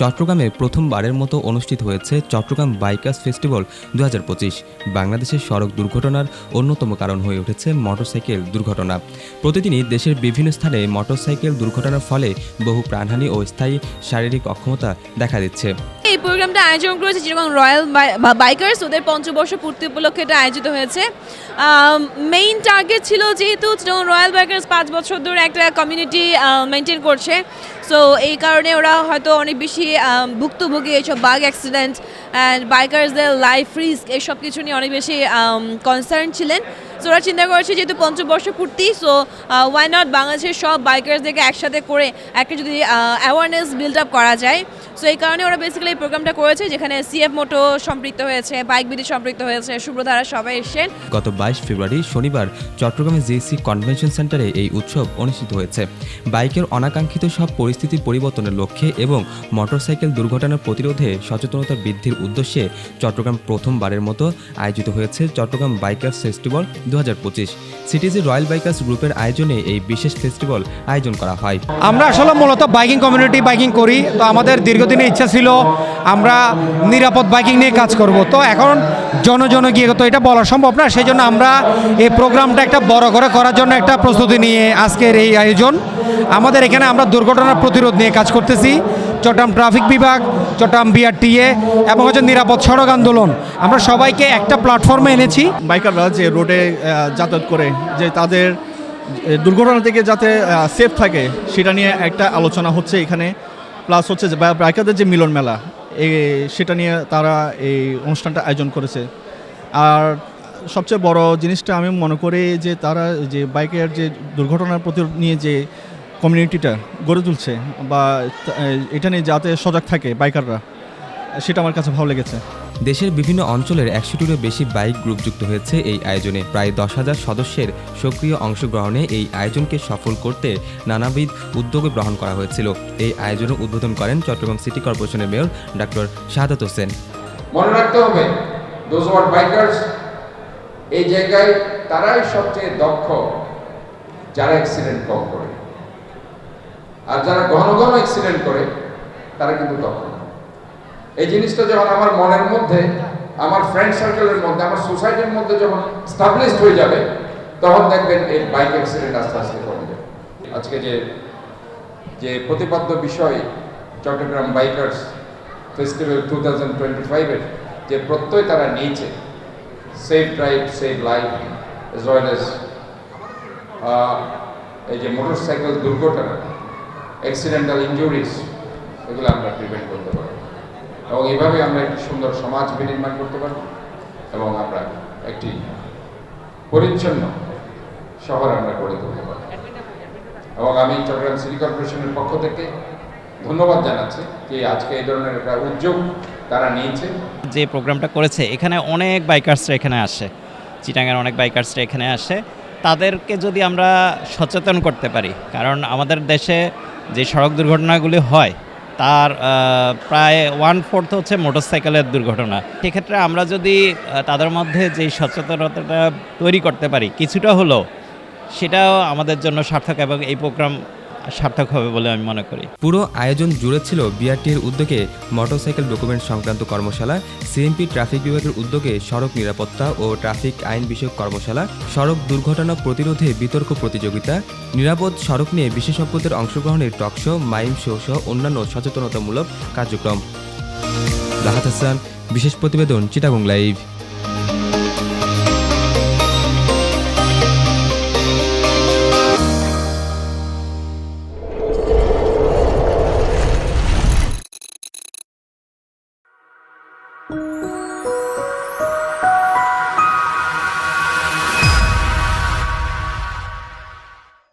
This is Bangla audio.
চট্টগ্রামে প্রথমবারের মতো অনুষ্ঠিত হয়েছে চট্টগ্রাম বাইকার্স ফেস্টিভ্যাল দু হাজার পঁচিশ। বাংলাদেশের সড়ক দুর্ঘটনার অন্যতম কারণ হয়ে উঠেছে মোটরসাইকেল দুর্ঘটনা। প্রতিদিনই দেশের বিভিন্ন স্থানে মোটরসাইকেল দুর্ঘটনার ফলে বহু প্রাণহানি ও স্থায়ী শারীরিক অক্ষমতা দেখা দিচ্ছে। এই প্রোগ্রামটা আয়োজন করেছে যেরকম রয়্যাল বাইকার্স, ওদের পঞ্চবর্ষ পূর্তি উপলক্ষে এটা আয়োজিত হয়েছে। মেইন টার্গেট ছিল যেহেতু রয়্যাল বাইকার্স পাঁচ বছর ধরে একটা কমিউনিটি মেনটেন করছে। সো এই কারণে ওরা হয়তো অনেক বেশি ভুক্তভোগী এইসব বাঘ অ্যাক্সিডেন্ট অ্যান্ড বাইকার্সদের লাইফ রিস্ক এইসব কিছু নিয়ে অনেক বেশি কনসার্ন ছিলেন। সো ওরা চিন্তা করেছে যেহেতু পঞ্চবর্ষ পূর্তি সো ওয়াই নট বাংলাদেশের সব বাইকার্সদেরকে একসাথে করে একটা যদি অ্যাওয়ারনেস বিল্ড আপ করা যায়। সো এই কারণে ওরা বেসিক্যালি এই প্রোগ্রামটা করেছে যেখানে সিএফ মোটো সম্পৃক্ত হয়েছে বাইক বিধি সম্পৃক্ত হয়েছে শুভ্রধারা সবাই এসেছেন। গত বাইশ ফেব্রুয়ারি শনিবার চট্টগ্রামে জেসি কনভেনশন সেন্টারে এই উৎসব অনুষ্ঠিত হয়েছে। বাইকের অনাকাঙ্ক্ষিত সব পরিস্থিতি পরিবর্তনের লক্ষ্যে এবং মোটরসাইকেল দুর্ঘটনা প্রতিরোধে সচেতনতা বৃদ্ধির উদ্দেশ্যে চট্টগ্রাম প্রথমবারের মতো আয়োজিত হয়েছে চট্টগ্রাম বাইকার্স ফেস্টিভ্যাল দুহাজার পঁচিশ। সিটিজি রয়্যাল বাইকার্স গ্রুপের আয়োজনে এই বিশেষ ফেস্টিভ্যাল আয়োজন করা হয়। আমরা আসলে মূলত বাইকিং কমিউনিটি বাইকিং করি। তো আমাদের দীর্ঘদিনের ইচ্ছা ছিল, আমরা নিরাপদ বাইকিং নিয়ে কাজ করব। তো এখন জনজন গিয়ে তো এটা বলা সম্ভব না সেই জন্য আমরা এই প্রোগ্রামটা একটা বড় করে করার জন্য একটা প্রস্তুতি নিয়ে আজকের এই আয়োজন। আমাদের এখানে আমরা দুর্ঘটনার প্রতিরোধ নিয়ে কাজ করতেছি। চট্টগ্রাম ট্রাফিক বিভাগ, চট্টগ্রাম বিআরটিএ এবং হচ্ছে নিরাপদ সড়ক আন্দোলন। আমরা সবাইকে একটা প্ল্যাটফর্মে এনেছি। বাইকাররা যে রোডে যাতায়াত করে, যে তাদের দুর্ঘটনা থেকে যাতে সেফ থাকে, সেটা নিয়ে একটা আলোচনা হচ্ছে এখানে। প্লাস হচ্ছে যে বাইকারদের যে মিলন মেলা, এই সেটা নিয়ে তারা এই অনুষ্ঠানটা আয়োজন করেছে। আর সবচেয়ে বড় জিনিসটা আমি মনে করি যে তারা যে বাইকের যে দুর্ঘটনার প্রতি নিয়ে যে কমিউনিটিটা গড়ে তুলছে বা এটা নিয়ে যাতে সজাগ থাকে বাইকাররা। সেটা আমার কাছে ভালো লেগেছে। দেশের বিভিন্ন অঞ্চলের একশোটিরও বেশি বাইক গ্রুপ যুক্ত হয়েছে এই আয়োজনে। প্রায় দশ হাজার সদস্যের সক্রিয় অংশগ্রহণে এই আয়োজনকে সফল করতে নানাবিধ উদ্যোগ গ্রহণ করা হয়েছিল। এই আয়োজনের উদ্বোধন করেন চট্টগ্রাম সিটি কর্পোরেশনের মেয়র ডক্টর শাহাদাত হোসেন। মনে রাখতে হবে দোজ আর বাইকার্স এই জায়গায় তারাই সবচেয়ে দক্ষ যারা অ্যাক্সিডেন্ট কম করে। আর যারা ঘন ঘন অ্যাক্সিডেন্ট করে তারা কিন্তু দক্ষ। না এই জিনিসটা যখন আমার মনের মধ্যে, আমার ফ্রেন্ড সার্কেলের মধ্যে, আমার সোসাইটির মধ্যে যখন স্টাবলিশড হয়ে যাবে, তখন দেখবেন এই বাইক অ্যাক্সিডেন্ট আস্তে আস্তে কমে যাবে। আজকে যে যে প্রতিপাদ্য বিষয়, Chattogram bikers festival two thousand twenty ফাইভের যে প্রত্যয় তারা নিয়েছে safe drive save life as well as এই যে মোটরসাইকেল দুর্ঘটনা অ্যাক্সিডেন্টাল ইঞ্জুরিজ এগুলো আমরা প্রিভেন্ট করতে পারব। এবং এইভাবে আমরা একটি সুন্দর সমাজ বিনির্মাণ করতে পারব এবং আমরা একটি পরিচ্ছন্ন শহর আমরা গড়ে তুলতে পারব। এবং আমি চট্টগ্রাম সিটি কর্পোরেশনের পক্ষ থেকে ধন্যবাদ জানাচ্ছি যে আজকে এই ধরনের একটা উদ্যোগ তারা নিয়েছে। যে প্রোগ্রামটা করেছে, এখানে অনেক বাইকার্সরা এখানে আসে চিটাঙ্গের অনেক বাইকার্সরা এখানে আসে। তাদেরকে যদি আমরা সচেতন করতে পারি, কারণ আমাদের দেশে যে সড়ক দুর্ঘটনাগুলি হয় তার প্রায় ওয়ান ফোর্থ হচ্ছে মোটরসাইকেলের দুর্ঘটনা। সেক্ষেত্রে আমরা যদি তাদের মধ্যে যে সচেতনতাটা তৈরি করতে পারি, কিছুটা হলেও, সেটাও আমাদের জন্য সার্থক এবং এই প্রোগ্রাম সার্থক হবে বলে আমি মনে করি। পুরো আয়োজন জুড়ে ছিল বিআরটির উদ্যোগে মোটরসাইকেল ডকুমেন্ট সংক্রান্ত কর্মশালা, সিএমপি ট্রাফিক বিভাগের উদ্যোগে সড়ক নিরাপত্তা ও ট্রাফিক আইন বিষয়ক কর্মশালা, সড়ক দুর্ঘটনা প্রতিরোধে বিতর্ক প্রতিযোগিতা, নিরাপদ সড়ক নিয়ে বিশেষজ্ঞদের অংশগ্রহণের টকশো মাইম শো সহ অন্যান্য সচেতনতামূলক কার্যক্রম। রাহাত হাসান, বিশেষ প্রতিবেদন চিটাগং লাইভ। Música